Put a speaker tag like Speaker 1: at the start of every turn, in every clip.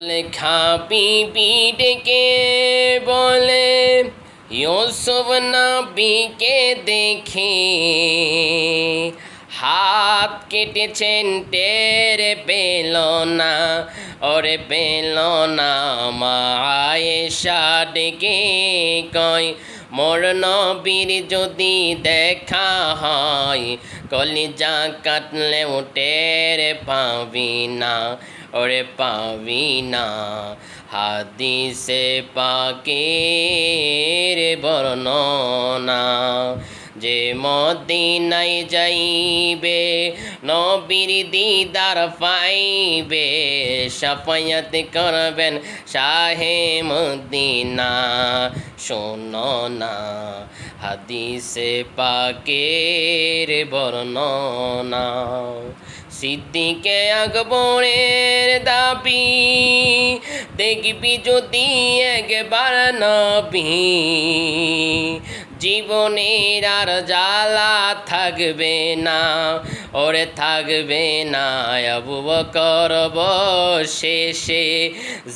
Speaker 1: লেখা পিপি ডেকে বলে ইউসুফ নবীকে দেখে হাত কেটেছেন টের পেল না ওরে পেল না মায়েশা ডেকে কয় মোর নবীর যদি দেখা হয় কলিজা কাটলে টের পাবি না ওরে পাবি না হাদিসে পাকের বর্ণনা যে মদিনাই যাইবে নবীর দিদার পাইবে সাফায়াত করবেন শাহে মদিনা শোনো না হাদিসে পাকের বর্ণনা সিদ্দিকে আকবরের দাবি, দেখবি যদি একবার নবী, জীবনের আর জ্বালা থাকবে না, ওরে থাকবে না। আবু বকর শেষে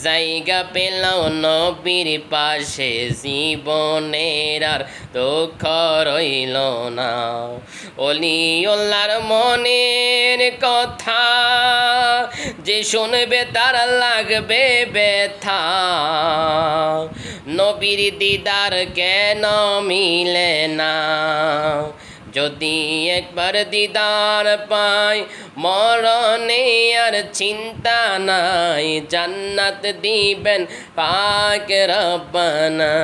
Speaker 1: জায়গা পেল নবীর পাশে, জীবনের আর দুঃখ রইল না। অলিওল্লার মনের কথা। যে শুনবে তার লাগবে ব্যথা। নবীর দিদার কেন মিলে না? যদি একবার দিদার পাই, মরণে আর চিন্তা নাই। জান্নাত দিবেন পাক রব্বানা।